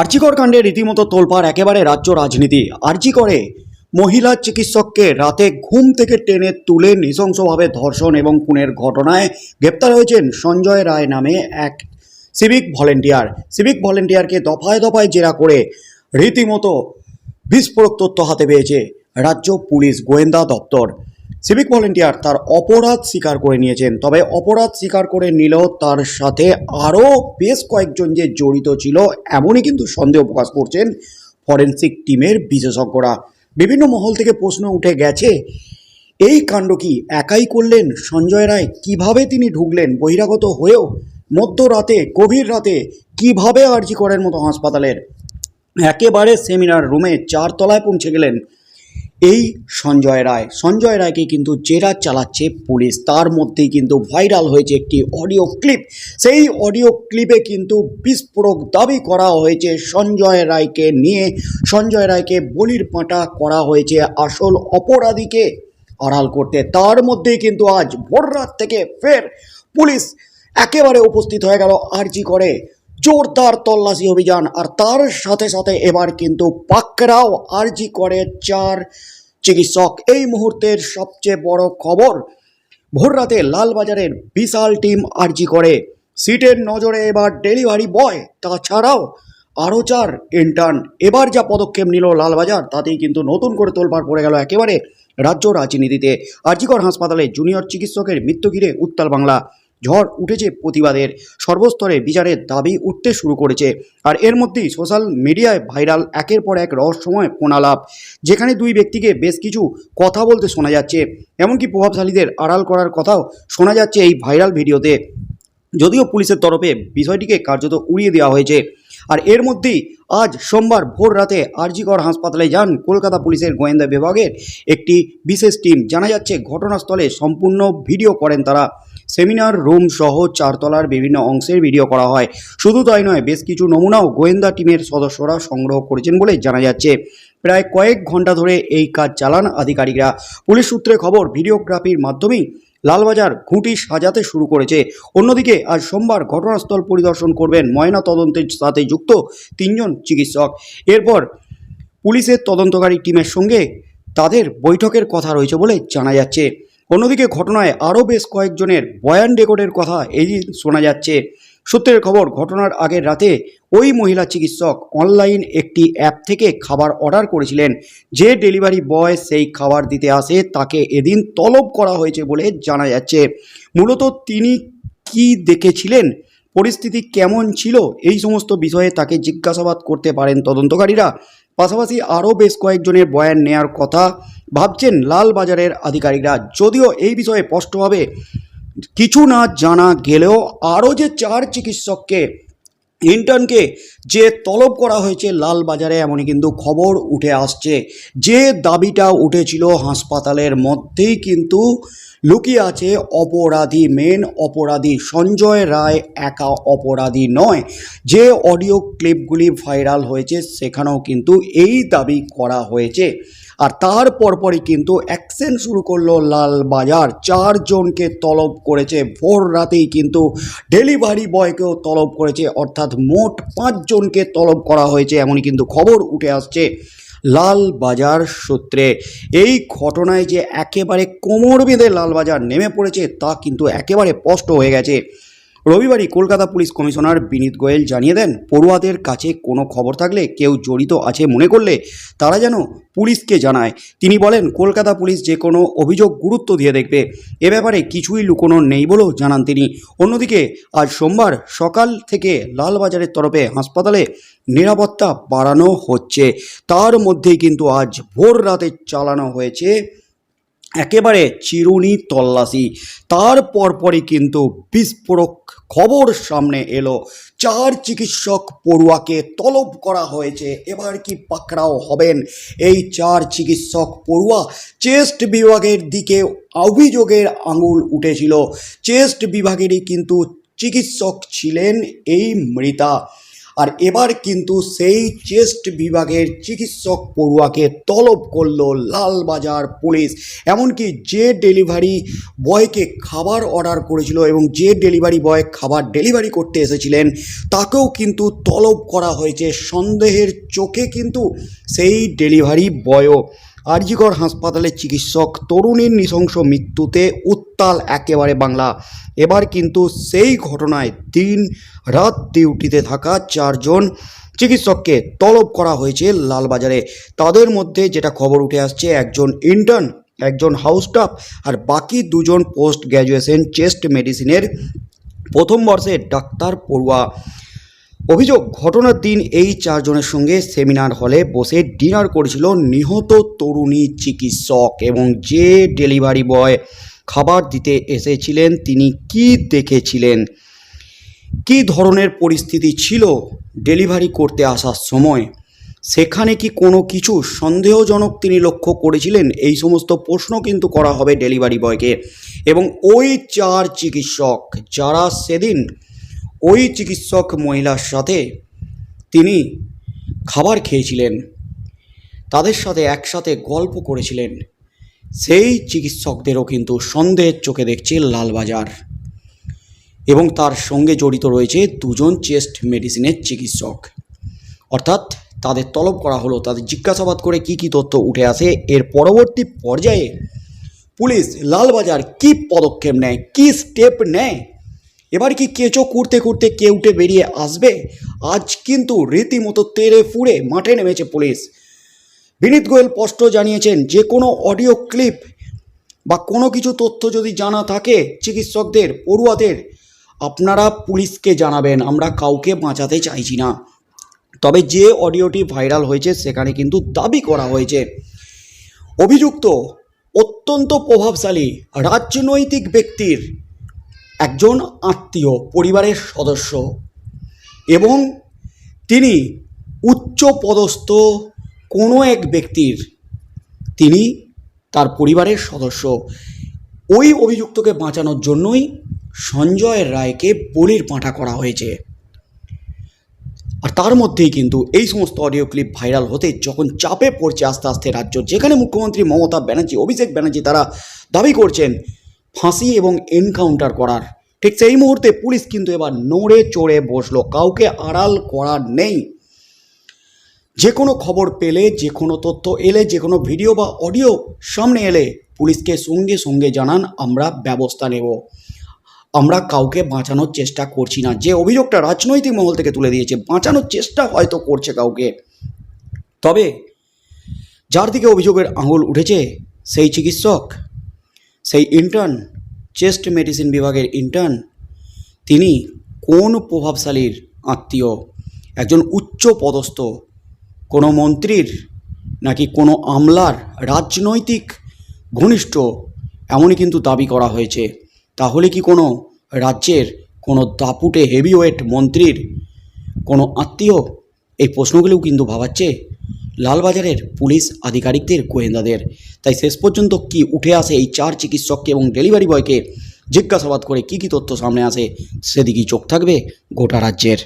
আর্জিকর কাণ্ডে রীতিমতো তোলপাড় একেবারে রাজ্য রাজনীতি। আর্জি করে মহিলা চিকিৎসককে রাতে ঘুম থেকে টেনে তুলে নৃশংসভাবে ধর্ষণ এবং খুনের ঘটনায় গ্রেপ্তার হয়েছেন সঞ্জয় রায় নামে এক সিভিক ভলেন্টিয়ার। সিভিক ভলেন্টিয়ারকে দফায় দফায় জেরা করে রীতিমতো বিস্ফোরক তথ্য হাতে পেয়েছে রাজ্য পুলিশ গোয়েন্দা দপ্তর। সিভিক ভলেন্টিয়ার তার অপরাধ স্বীকার করে নিয়েছেন। তবে অপরাধ স্বীকার করে নিলেও তার সাথে আরও বেশ কয়েকজন যে জড়িত ছিল, এমনই কিন্তু সন্দেহ প্রকাশ করছেন ফরেন্সিক টিমের বিশেষজ্ঞরা। বিভিন্ন মহল থেকে প্রশ্ন উঠে গেছে, এই কাণ্ড কি একাই করলেন? সঞ্জয় রায় কীভাবে তিনি ঢুকলেন? বহিরাগত হয়েও মধ্যরাতে, গভীর রাতে কীভাবে আর্জি করেন মতো হাসপাতালের? একেবারে সেমিনার রুমে চার তলায় পৌঁছে গেলেন এই সঞ্জয় রায়। সঞ্জয় রায়কে কিন্তু জেরা চালাচ্ছে পুলিশ। তার মধ্যেই কিন্তু ভাইরাল হয়েছে একটি অডিও ক্লিপ। সেই অডিও ক্লিপে কিন্তু বিস্ফোরক দাবি করা হয়েছে সঞ্জয় রায়কে নিয়ে। সঞ্জয় রায়কে বলির পাঁটা করা হয়েছে আসল অপরাধীকে আড়াল করতে। তার মধ্যেই কিন্তু আজ ভোর রাত থেকে ফের পুলিশ একেবারে উপস্থিত হয়ে গেল আরজি করে। জোরদার তল্লাশি অভিযান। আর তার সাথে সাথে এবার কিন্তু পাকড়াও আরজি করে চার চিকিৎসক। এই মুহূর্তের সবচেয়ে বড় খবর ভোররাতে লালবাজারের বিশাল টিম আরজি করে। সিটের নজরে এবার ডেলিভারি বয়, তাছাড়াও আরও চার ইন্টার্ন এবার যা পদক্ষেপ নিল লালবাজার, তাতেই কিন্তু নতুন করে তোলপাড় পড়ে গেল একেবারে রাজ্য রাজনীতিতে। আরজিকর হাসপাতালে জুনিয়র চিকিৎসকের মৃত্যু ঘিরে উত্তাল বাংলা। ঝড় উঠেছে প্রতিবাদের। সর্বস্তরে বিচারের দাবি উঠতে শুরু করেছে। আর এর মধ্যেই সোশ্যাল মিডিয়ায় ভাইরাল একের পর এক রহস্যময় ফোনালাপ, যেখানে দুই ব্যক্তিকে বেশ কিছু কথা বলতে শোনা যাচ্ছে। এমনকি প্রভাবশালীদের আড়াল করার কথাও শোনা যাচ্ছে এই ভাইরাল ভিডিওতে। যদিও পুলিশের তরফে বিষয়টিকে কার্যত উড়িয়ে দেওয়া হয়েছে। আর এর মধ্যেই আজ সোমবার ভোর রাতে আরজিকর হাসপাতালে যান কলকাতা পুলিশের গোয়েন্দা বিভাগের একটি বিশেষ টিম। জানা যাচ্ছে, ঘটনাস্থলে সম্পূর্ণ ভিডিও করেন তারা। সেমিনার, রুম সহ চারতলার বিভিন্ন অংশের ভিডিও করা হয়। শুধু তাই নয়, বেশ কিছু নমুনাও গোয়েন্দা টিমের সদস্যরা সংগ্রহ করেছেন বলে জানা যাচ্ছে। প্রায় কয়েক ঘণ্টা ধরে এই কাজ চালান আধিকারিকরা। পুলিশ সূত্রে খবর, ভিডিওগ্রাফির মাধ্যমেই লালবাজার ঘুঁটি সাজাতে শুরু করেছে। অন্যদিকে, আজ সোমবার ঘটনাস্থল পরিদর্শন করবেন ময়না তদন্তের সাথে যুক্ত তিনজন চিকিৎসক। এরপর পুলিশের তদন্তকারী টিমের সঙ্গে তাদের বৈঠকের কথা রয়েছে বলে জানা যাচ্ছে। অন্যদিকে ঘটনায় আরও বেশ কয়েকজনের বয়ান রেকর্ডের কথা এই শোনা যাচ্ছে। সূত্রের খবর, ঘটনার আগের রাতে ওই মহিলা চিকিৎসক অনলাইন একটি অ্যাপ থেকে খাবার অর্ডার করেছিলেন। যে ডেলিভারি বয় সেই খাবার দিতে আসে, তাকে এদিন তলব করা হয়েছে বলে জানা যাচ্ছে। মূলত তিনি কি দেখেছিলেন, পরিস্থিতি কেমন ছিল, এই সমস্ত বিষয়ে তাকে জিজ্ঞাসাবাদ করতে পারেন তদন্তকারীরা। পাশাপাশি আরও বেশ কয়েকজনের বয়ান নেয়ার কথা ভাবছেন লালবাজারের আধিকারিকরা। যদিও এই বিষয়ে স্পষ্টভাবে কিছু না জানা গেলেও আরও যে চার চিকিৎসককে, ইন্টার্নকে যে তলব করা হয়েছে লালবাজারে এমনই কিন্তু খবর উঠে আসছে। যে দাবিটা উঠেছিল হাসপাতালের মধ্যেই কিন্তু লুকিয়ে আছে অপরাধী মেন অপরাধী সঞ্জয় রায় একা অপরাধী নয়। যে অডিও ক্লিপগুলি ভাইরাল হয়েছে, সেখানেও কিন্তু এই দাবি করা হয়েছে। আর তার পরপরই কিন্তু অ্যাকশন শুরু করল লালবাজার চারজনকে তলব করেছে। ভোর রাতেই কিন্তু ডেলিভারি বয়কেও তলব করেছে। অর্থাৎ মোট পাঁচজনকে তলব করা হয়েছে এমনই কিন্তু খবর উঠে আসছে লালবাজার সূত্রে। এই ঘটনায় যে একেবারে কোমর বেঁধে লালবাজার নেমে পড়েছে তা কিন্তু একেবারে স্পষ্ট হয়ে গেছে। রবিবারই কলকাতা পুলিশ কমিশনার বিনীত গোয়েল জানিয়ে দেন, পড়ুয়াদের কাছে কোনো খবর থাকলে কেউ জড়িত আছে মনে করলে তারা যেন পুলিশকে জানায়। তিনি বলেন, কলকাতা পুলিশ যে কোনো অভিযোগ গুরুত্ব দিয়ে দেখবে। এ ব্যাপারে কিছুই লুকোনো নেই বলেও জানান তিনি। অন্যদিকে, আজ সোমবার সকাল থেকে লালবাজারের তরফে হাসপাতালে নিরাপত্তা বাড়ানো হচ্ছে। তার মধ্যেই কিন্তু আজ ভোর রাতে চালানো হয়েছে একেবারে চিরুনি তল্লাশি। তার পরপরই কিন্তু বিস্ফোরক খবর সামনে এলো। চার চিকিৎসক পড়ুয়াকে তলব করা হয়েছে। এবার কি পাকড়াও হবেন? এই চার চিকিৎসক পড়ুয়া চেস্ট বিভাগের দিকে অভিযোগের আঙুল উঠেছিল। চেস্ট বিভাগেরই কিন্তু চিকিৎসক ছিলেন এই মৃতা। আর এবার কিন্তু সেই চেস্ট বিভাগের চিকিৎসক পড়ুয়াকে তলব করল লালবাজার পুলিশ। এমনকি যে ডেলিভারি বয়কে খাবার অর্ডার করেছিল এবং যে ডেলিভারি বয় খাবার ডেলিভারি করতে এসেছিলেন, তাকেও কিন্তু তলব করা হয়েছে। সন্দেহের চোখে কিন্তু সেই ডেলিভারি বয়ও। আরজিকর হাসপাতালের চিকিৎসক তরুণীর নৃশংস মৃত্যুতে উত্তাল একেবারে বাংলা। এবার কিন্তু সেই ঘটনায় দিন রাত ডিউটিতে থাকা চারজন চিকিৎসককে তলব করা হয়েছে লালবাজারে। তাদের মধ্যে যেটা খবর উঠে আসছে, একজন ইন্টার্ন একজন হাউস স্টাফ আর বাকি দুজন পোস্ট গ্র্যাজুয়েশন চেস্ট মেডিসিনের প্রথম বর্ষের ডাক্তার পড়ুয়া। অভিযোগ, ঘটনার দিন এই চারজনের সঙ্গে সেমিনার হলে বসে ডিনার করেছিল নিহত তরুণী চিকিৎসক এবং যে ডেলিভারি বয় খাবার দিতে এসেছিলেন, তিনি কি দেখেছিলেন? কি ধরনের পরিস্থিতি ছিল ডেলিভারি করতে আসার সময়? সেখানে কি কোনো কিছু সন্দেহজনক তিনি লক্ষ্য করেছিলেন? এই সমস্ত প্রশ্ন কিন্তু করা হবে ডেলিভারি বয়কে। এবং ওই চার চিকিৎসক, যারা সেদিন ওই চিকিৎসক মহিলার সাথে তিনি খাবার খেয়েছিলেন, তাদের সাথে একসাথে গল্প করেছিলেন। সেই চিকিৎসকদেরও কিন্তু সন্দেহের চোখে দেখছে লালবাজার। এবং তার সঙ্গে জড়িত রয়েছে দুজন চেস্ট মেডিসিনের চিকিৎসক। অর্থাৎ তাদের তলব করা হলো, তাদের জিজ্ঞাসাবাদ করে কি কি তথ্য উঠে আসে। এর পরবর্তী পর্যায়ে পুলিশ লালবাজার কি পদক্ষেপ নেয়, কি স্টেপ নেয়, এবার কি কেঁচো করতে করতে কে উঠে বেরিয়ে আসবে? আজ কিন্তু রীতিমতো তেড়ে ফুড়ে মাঠে নেমেছে পুলিশ। বিনীত গোয়েল স্পষ্ট জানিয়েছেন, যে কোনো অডিও ক্লিপ বা কোনো কিছু তথ্য যদি জানা থাকে, চিকিৎসকদের, পড়ুয়াদের, আপনারা পুলিশকে জানাবেন, আমরা কাউকে বাঁচাতে চাইছি না। তবে যে অডিওটি ভাইরাল হয়েছে, সেখানে কিন্তু দাবি করা হয়েছে। অভিযুক্ত অত্যন্ত প্রভাবশালী, রাজনৈতিক ব্যক্তির একজন আত্মীয়, পরিবারের সদস্য এবং তিনি উচ্চ পদস্থ কোনো এক ব্যক্তির তিনি তার পরিবারের সদস্য। ওই অভিযুক্তকে বাঁচানোর জন্যই সঞ্জয় রায়কে বলির পাঁঠা করা হয়েছে। আর তার মধ্যেই কিন্তু এই সমস্ত অডিও ক্লিপ ভাইরাল হতে যখন চাপে পড়ছে আস্তে আস্তে রাজ্য, যেখানে মুখ্যমন্ত্রী মমতা ব্যানার্জি, অভিষেক ব্যানার্জি তারা দাবি করছেন ফাঁসি এবং এনকাউন্টার করার। ঠিক সেই মুহূর্তে পুলিশ কিন্তু এবার নড়ে চড়ে বসল। কাউকে আড়াল করার নেই। যে কোনো খবর পেলে, যে কোনো তথ্য এলে, যে কোনো ভিডিও বা অডিও সামনে এলে পুলিশকে সঙ্গে সঙ্গে জানান, আমরা ব্যবস্থা নেব। আমরা কাউকে বাঁচানোর চেষ্টা করছি না। যে অভিযোগটা রাজনৈতিক মহল থেকে তুলে দিয়েছে, বাঁচানোর চেষ্টা হয়তো করছে কাউকে। তবে যার দিকে অভিযোগের আঙুল উঠেছে, সেই চিকিৎসক, সেই ইন্টার্ন চেস্ট মেডিসিন বিভাগের ইন্টার্ন তিনি কোন প্রভাবশালীর আত্মীয়? একজন উচ্চ পদস্থ কোনো মন্ত্রীর নাকি কোনো আমলার রাজনৈতিক ঘনিষ্ঠ এমনই কিন্তু দাবি করা হয়েছে। তাহলে কি কোনো রাজ্যের কোনো দাপুটে হেভিওয়েট মন্ত্রীর কোনো আত্মীয় এই প্রশ্নগুলোও কিন্তু ভাবাচ্ছে? লালবাজারের পুলিশ আধিকারিকদের গোয়েন্দাদের। তাই শেষ পর্যন্ত কি উঠে আসে এই চার চিকিৎসককে এবং ডেলিভারি বয়কে জিজ্ঞাসাবাদ করে কি কি তথ্য সামনে আসে, সেদিকেই চোখ থাকবে গোটা রাজ্যের।